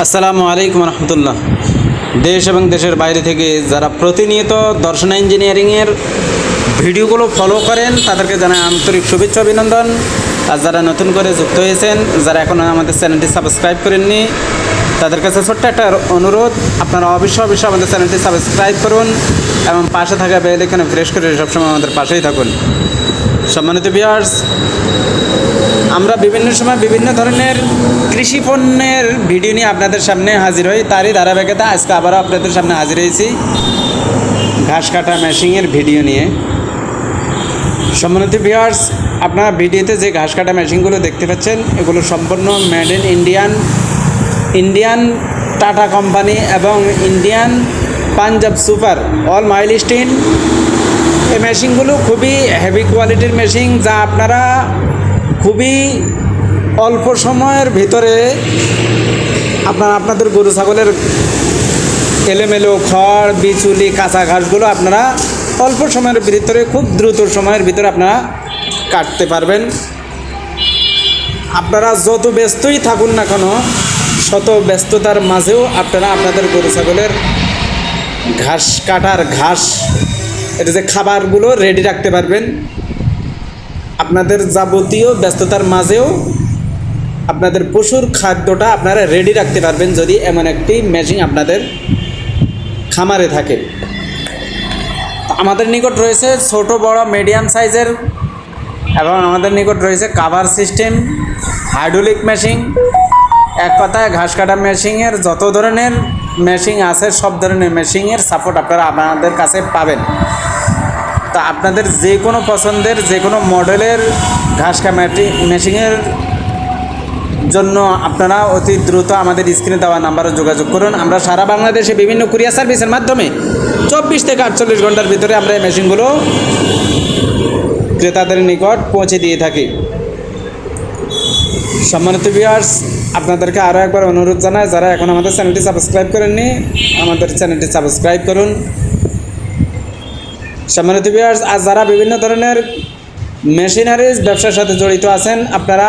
আসসালামু আলাইকুম রহমতুল্লাহ। দেশ এবং দেশের বাইরে থেকে যারা প্রতিনিয়ত দর্শন ইঞ্জিনিয়ারিংয়ের ভিডিওগুলো ফলো করেন, তাদেরকে জানাই আন্তরিক শুভেচ্ছা, অভিনন্দন। আর যারা নতুন করে যুক্ত হয়েছেন, যারা এখনও আমাদের চ্যানেলটি সাবস্ক্রাইব করেননি, তাদের কাছে ছোট্ট একটা অনুরোধ, আপনারা অবশ্যই অবশ্যই আমাদের চ্যানেলটি সাবস্ক্রাইব করুন এবং পাশে থাকা বেল এখানে ফ্রেশ করে সবসময় আমাদের পাশেই থাকুন। সম্মানিত বিয়ার্স আমরা বিভিন্ন সময় বিভিন্ন ধরনের কৃষি পণ্যের ভিডিও নিয়ে আপনাদের সামনে হাজির হই। তারই ধারাবাহিকতা, আজকে আবারও আপনাদের সামনে হাজির হয়েছি ঘাস কাটা মেশিনের ভিডিও নিয়ে। সম্মানিত ভিউয়ার্স আপনারা ভিডিওতে যে ঘাস কাটা মেশিনগুলো দেখতে পাচ্ছেন, এগুলো সম্পূর্ণ made in Indian Indian Tata company এবং Indian Punjab super all milestone এই মেশিনগুলো খুবই হেভি কোয়ালিটির মেশিন, যা আপনারা খুবই অল্প সময়ের ভিতরে আপনারা, আপনাদের গরু, ছাগলের এলোমেলো খড়, বিচুলি, কাঁচা ঘাসগুলো আপনারা অল্প সময়ের ভিতরে, খুব দ্রুত সময়ের ভিতরে আপনারা কাটতে পারবেন। আপনারা যত ব্যস্তই থাকুন না কেন, শত ব্যস্ততার মাঝেও আপনারা আপনাদের গরু, ছাগলের ঘাস কাটার ঘাস, এটা যে খাবারগুলো রেডি রাখতে পারবেন। আপনাদের যাবতীয় ব্যস্ততার মাঝেও আপনাদের পশুর খাদ্যটা আপনারা রেডি রাখতে পারবেন যদি এমন একটি মেশিন আপনাদের খামারে থাকে। আমাদের নিকট রয়েছে ছোট, বড় মিডিয়াম সাইজের এবং আমাদের নিকট রয়েছে কাভার সিস্টেম হাইড্রোলিক মেশিন এক কথায় ঘাস কাটা মেশিনের যত ধরনের মেশিন আছে, সব ধরনের মেশিনের সাপোর্ট আপনারা আপনাদের কাছে পাবেন। তা আপনাদের যে কোনো পছন্দের যে কোনো মডেলের ঘাস কামাটি মেশিনের জন্য আপনারা অতি দ্রুত আমাদের স্ক্রিনে দেওয়া নাম্বারে যোগাযোগ করুন। আমরা সারা বাংলাদেশে বিভিন্ন কুরিয়ার সার্ভিসের মাধ্যমে চব্বিশ থেকে আটচল্লিশ ঘণ্টার ভিতরে আমরা এই মেশিনগুলো ক্রেতাদের নিকট পৌঁছে দিয়ে থাকি। সম্মানিত ভিউয়ার্স আপনাদেরকে আরও একবার অনুরোধ জানাই, যারা এখন আমাদের চ্যানেলটি সাবস্ক্রাইব করেননি, আমাদের চ্যানেলটি সাবস্ক্রাইব করুন। সম্মানিত ভিউয়ার্স আর যারা বিভিন্ন ধরনের মেশিনারিজ ব্যবসার সাথে জড়িত আছেন, আপনারা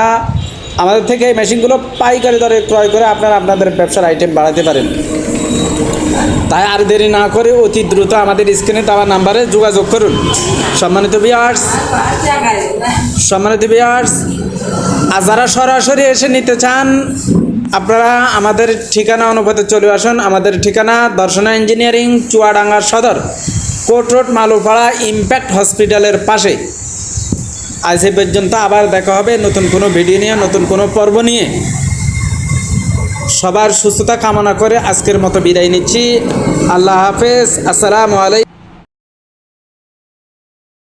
আমাদের থেকে এই মেশিনগুলো পাইকারি দরে ক্রয় করে আপনারা আপনাদের ব্যবসার আইটেম বাড়াতে পারেন। তাই আর দেরি না করে অতি দ্রুত আমাদের স্ক্রিনে দেওয়া নাম্বারে যোগাযোগ করুন। সম্মানিত ভিউয়ার্স সম্মানিত ভিউয়ার্স আর যারা সরাসরি এসে নিতে চান, আপনারা আমাদের ঠিকানা অনুপাতে চলে আসুন। আমাদের ঠিকানা দর্শনা ইঞ্জিনিয়ারিং, চুয়াডাঙ্গা সদর কোর্ট রোড মালুপাড়া ইম্প্যাক্ট হসপিটালের পাশে। আজ এ পর্যন্ত আবার দেখা হবে নতুন কোনো ভিডিও নিয়ে, নতুন কোনো পর্ব নিয়ে। সবার সুস্থতা কামনা করে আজকের মতো বিদায় নিচ্ছি। আল্লাহ হাফেজ। আসসালামু আলাইকুম।